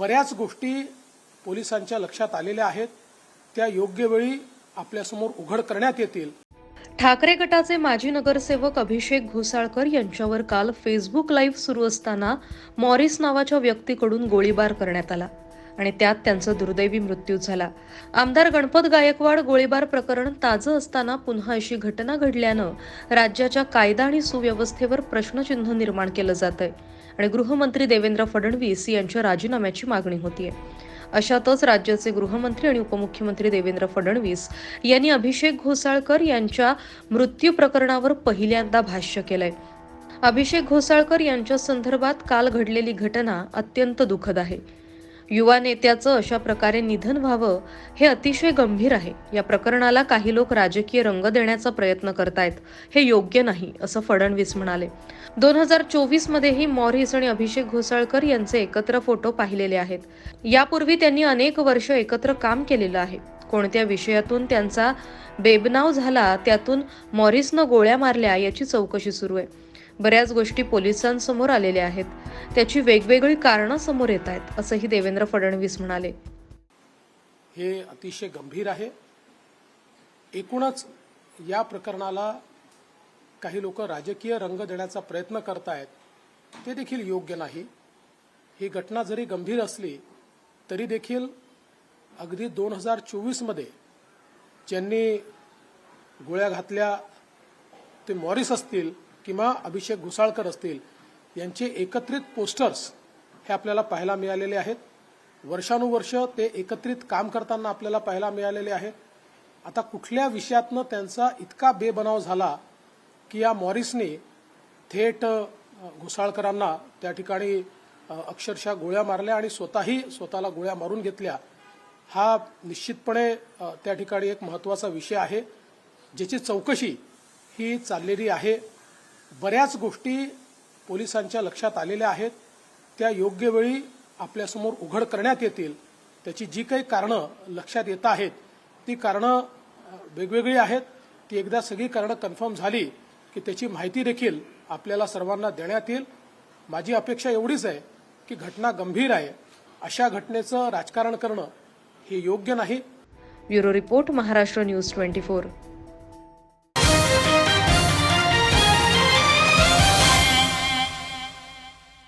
बऱ्याच गोष्टी पोलिसांच्या लक्षात आलेल्या आहेत. त्या योग्य वेळी आपल्यासमोर उघड करण्यात येतील. ठाकरे गटाचे माजी नगरसेवक अभिषेक घोसाळकर यांच्यावर काल फेसबुक लाईव्ह सुरू असताना मॉरिस नावाच्या व्यक्तीकडून गोळीबार करण्यात आला. आणि त्यात त्यांचा दुर्दैवी मृत्यू झाला. आमदार गणपत गायकवाड गोळीबार प्रकरण ताजं असताना पुन्हा अशी घटना घडल्यानं राज्याच्या कायदा आणि सुव्यवस्थेवर प्रश्नचिन्ह निर्माण केलं जात आहे आणि गृहमंत्री देवेंद्र फडणवीस यांच्या राजीनाम्याची मागणी होतीये. अशातच राज्याचे गृहमंत्री आणि उपमुख्यमंत्री देवेंद्र फडणवीस यांनी अभिषेक घोसाळकर यांच्या मृत्यू प्रकरणावर पहिल्यांदा भाष्य केलंय. अभिषेक घोसाळकर यांच्या संदर्भात काल घडलेली घटना अत्यंत दुःखद आहे. युवा नेत्याचं अशा प्रकारे निधन व्हावं हे अतिशय गंभीर आहे. या प्रकरणाला काही लोक राजकीय रंग देण्याचा प्रयत्न करतायत. हे योग्य नाही असं फडणवीस म्हणाले. दोन हजार चोवीस मध्येही मॉरिस आणि अभिषेक घोसाळकर यांचे एकत्र फोटो पाहिलेले आहेत. यापूर्वी त्यांनी अनेक वर्ष एकत्र काम केलेलं आहे. कोणत्या विषयातून त्यांचा बेबनाव झाला त्यातून मॉरिसनं गोळ्या मारल्या याची चौकशी सुरू आहे. बऱ्याच गोष्टी पोलिसांसमोर आलेल्या आहेत. त्याची वेगवेगळी कारणं समोर येत आहेत असंही देवेंद्र फडणवीस म्हणाले. हे अतिशय गंभीर आहे. एकूणच या प्रकरणाला काही लोक राजकीय रंग देण्याचा प्रयत्न करतायत ते देखील योग्य नाही. ही घटना जरी गंभीर असली तरी देखील अगदी दोन हजार चोवीसमध्ये ज्यांनी गोळ्या घातल्या ते मॉरिस असतील किंवा अभिषेक घुसाळकर असतील यांचे एकत्रित पोस्टर्स हे आपल्याला पाहायला मिळालेले आहेत. वर्षानुवर्ष ते एकत्रित काम करताना आपल्याला पाहायला मिळालेले आहेत आता कुठल्या विषयातनं त्यांचा इतका बेबनाव झाला की या मॉरिसने थेट घुसाळकरांना त्या ठिकाणी अक्षरशः गोळ्या मारल्या आणि स्वतःही स्वतःला गोळ्या मारून घेतल्या हा निश्चितपणे त्या ठिकाणी एक महत्त्वाचा विषय आहे ज्याची चौकशी ही चाललेली आहे. बऱ्याच गोष्टी पोलिसांच्या लक्षात आलेल्या आहेत. त्या योग्य वेळी आपल्यासमोर उघड करण्यात येतील. त्याची जी काही कारणं लक्षात येत आहेत ती कारणं वेगवेगळी आहेत. ती एकदा सगळी कारणं कन्फर्म झाली की त्याची माहिती देखील आपल्याला सर्वांना देण्यात येईल. माझी अपेक्षा एवढीच आहे की घटना गंभीर आहे. अशा घटनेचं राजकारण करणं हे योग्य नाही. Bureau report Maharashtra news twenty four.